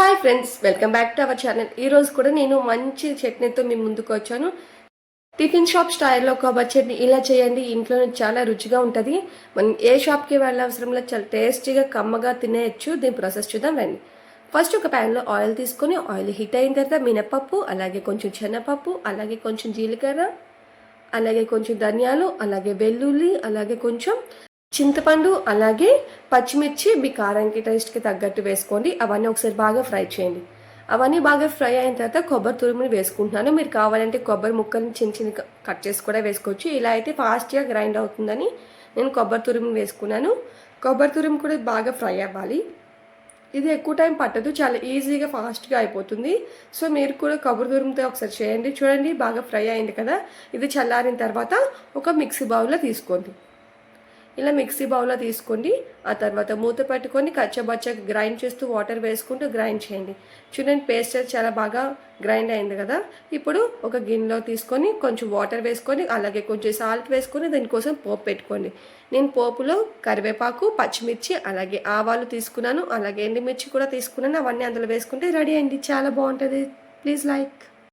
Hi friends welcome back to our channel ఈ రోజు కూడా నేను మంచి చట్నీతో మీ ముందుకు వచ్చాను. టిఫిన్ షాప్ స్టైల్లో కొబ్బరి చట్నీ ఇలా చేయండి. ఇంట్లో చాలా రుచిగా ఉంటుంది. మనం ఏ షాప్కి వెళ్ళవసరం లేదు చాలా టేస్టీగా కమ్మగా తినేయచ్చు. దీని ప్రాసెస్ చూద్దాం రండి. ఫస్ట్ ఒక ప్యాన్లో ఆయిల్ తీసుకొని ఆయిల్ హీట్ అయిన తర్వాత మినపప్పు అలాగే కొంచెం శనగపప్పు అలాగే కొంచెం జీలకర్ర అలాగే కొంచెం ధనియాలు అలాగే వెల్లుల్లి అలాగే కొంచెం చింతపండు అలాగే పచ్చిమిర్చి మీ కారానికి టేస్ట్కి తగ్గట్టు వేసుకోండి. అవన్నీ ఒకసారి బాగా ఫ్రై చేయండి. అవన్నీ బాగా ఫ్రై అయిన తర్వాత కొబ్బరి తురుముని వేసుకుంటున్నాను. మీరు కావాలంటే కొబ్బరి ముక్కల్ని చిన్న చిన్న కట్ చేసి కూడా వేసుకోవచ్చు. ఇలా అయితే ఫాస్ట్గా గ్రైండ్ అవుతుందని నేను కొబ్బరి తురుముని వేసుకున్నాను. కొబ్బరి తురుము కూడా బాగా ఫ్రై అవ్వాలి. ఇది ఎక్కువ టైం పట్టదు. చాలా ఈజీగా ఫాస్ట్గా అయిపోతుంది. సో మీరు కూడా కొబ్బరి తురుముతో ఒకసారి చేయండి. చూడండి బాగా ఫ్రై అయింది కదా? ఇది చల్లారిన తర్వాత ఒక మిక్సీ బౌల్లో తీసుకోండి. ఇలా మిక్సీ బౌల్లో తీసుకోండి. ఆ తర్వాత మూత పెట్టుకొని కచ్చబచ్చ గ్రైండ్ చేస్తూ వాటర్ వేసుకుంటూ గ్రైండ్ చేయండి. చూడండి పేస్ట్ చాలా బాగా గ్రైండ్ అయింది కదా. ఇప్పుడు ఒక గిన్నెలో తీసుకొని కొంచెం వాటర్ వేసుకొని అలాగే కొంచెం సాల్ట్ వేసుకొని దానికోసం పోపు పెట్టుకోండి. నేను పోపులో కరివేపాకు పచ్చిమిర్చి అలాగే ఆవాలు తీసుకున్నాను అలాగే ఎండుమిర్చి కూడా తీసుకున్నాను. అవన్నీ అందులో వేసుకుంటే రెడీ అయింది. చాలా బాగుంటుంది. Please like.